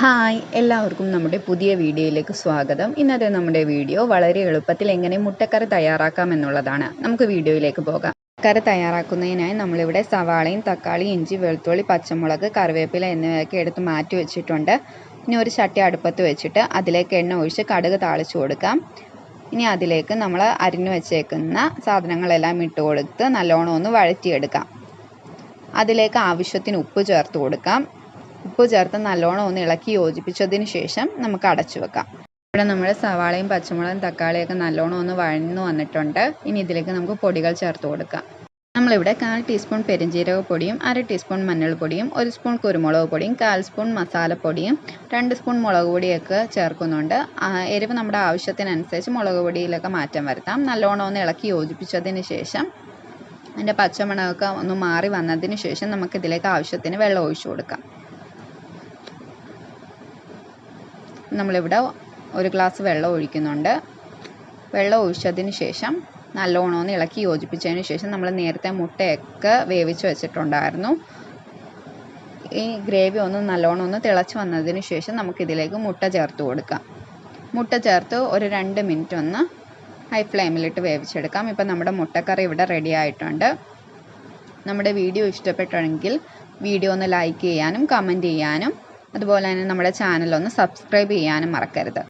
Hi എല്ലാവർക്കും നമ്മുടെ പുതിയ വീഡിയോയിലേക്ക് സ്വാഗതം. ഇന്നത്തെ നമ്മുടെ വീഡിയോ വളരെ എളുപ്പത്തിൽ എങ്ങനെ മുട്ടക്കറി തയ്യാറാക്കാം എന്നുള്ളതാണ്. നമുക്ക് വീഡിയോയിലേക്ക് പോകാം. കറി തയ്യാറാക്കുന്നതിനായി നമ്മളിവിടെ സവാളയും തക്കാളി ഇഞ്ചി വെളുത്തുള്ളി പച്ചമുളക് കറിവേപ്പില എന്നിവയൊക്കെ എടുത്ത് മാറ്റി വെച്ചിട്ടുണ്ട്. ഇനി ഒരു ചട്ടി അടുപ്പത്ത് വെച്ചിട്ട് അതിലേക്ക് എണ്ണ ഒഴിച്ച് കടുക് താളിച്ചു കൊടുക്കാം. ഇനി അതിലേക്ക് നമ്മൾ അരിഞ്ഞു വെച്ചേക്കുന്ന സാധനങ്ങളെല്ലാം ഇട്ട് കൊടുത്ത് നല്ലോണം ഒന്ന് വഴറ്റിയെടുക്കാം. അതിലേക്ക് ആവശ്യത്തിന് ഉപ്പ് ചേർത്ത് കൊടുക്കാം. ഉപ്പ് ചേർത്ത് നല്ലോണം ഒന്ന് ഇളക്കി യോജിപ്പിച്ചതിന് ശേഷം നമുക്ക് അടച്ചു വെക്കാം. ഇവിടെ നമ്മുടെ സവാളയും പച്ചമുളകും തക്കാളിയും ഒക്കെ നല്ലോണം ഒന്ന് വഴന്നു വന്നിട്ടുണ്ട്. ഇനി ഇതിലേക്ക് നമുക്ക് പൊടികൾ ചേർത്ത് കൊടുക്കാം. നമ്മളിവിടെ കാൽ ടീസ്പൂൺ പെരിഞ്ജീരക പൊടിയും അര ടീസ്പൂൺ മഞ്ഞൾപ്പൊടിയും ഒരു സ്പൂൺ കുരുമുളക് പൊടിയും കാൽ സ്പൂൺ മസാലപ്പൊടിയും രണ്ട് സ്പൂൺ മുളക് പൊടിയൊക്കെ ചേർക്കുന്നുണ്ട്. എരിവ് നമ്മുടെ ആവശ്യത്തിനനുസരിച്ച് മുളക് പൊടിയിലൊക്കെ മാറ്റം വരുത്താം. നല്ലോണം ഒന്ന് ഇളക്കി യോജിപ്പിച്ചതിന് ശേഷം അതിന്റെ പച്ചമണമൊക്കെ ഒന്ന് മാറി വന്നതിന് ശേഷം നമുക്കിതിലേക്ക് ആവശ്യത്തിന് വെള്ളം ഒഴിച്ചു കൊടുക്കാം. നമ്മളിവിടെ ഒരു ഗ്ലാസ് വെള്ളം ഒഴിക്കുന്നുണ്ട്. വെള്ളം ഒഴിച്ചതിന് ശേഷം നല്ലോണം ഒന്ന് ഇളക്കി യോജിപ്പിച്ചതിന് ശേഷം നമ്മൾ നേരത്തെ മുട്ടയൊക്കെ വേവിച്ച് വെച്ചിട്ടുണ്ടായിരുന്നു. ഈ ഗ്രേവി ഒന്ന് നല്ലോണം ഒന്ന് തിളച്ച് വന്നതിന് ശേഷം നമുക്കിതിലേക്ക് മുട്ട ചേർത്ത് കൊടുക്കാം. മുട്ട ചേർത്ത് ഒരു രണ്ട് മിനിറ്റ് ഒന്ന് ഹൈ ഫ്ലെയിമിലിട്ട് വേവിച്ചെടുക്കാം. ഇപ്പം നമ്മുടെ മുട്ടക്കറി ഇവിടെ റെഡി ആയിട്ടുണ്ട്. നമ്മുടെ വീഡിയോ ഇഷ്ടപ്പെട്ടെങ്കിൽ വീഡിയോ ഒന്ന് ലൈക്ക് ചെയ്യാനും കമന്റ് ചെയ്യാനും അതുപോലെ തന്നെ നമ്മുടെ ചാനൽ ഒന്ന് സബ്സ്ക്രൈബ് ചെയ്യാനും മറക്കരുത്.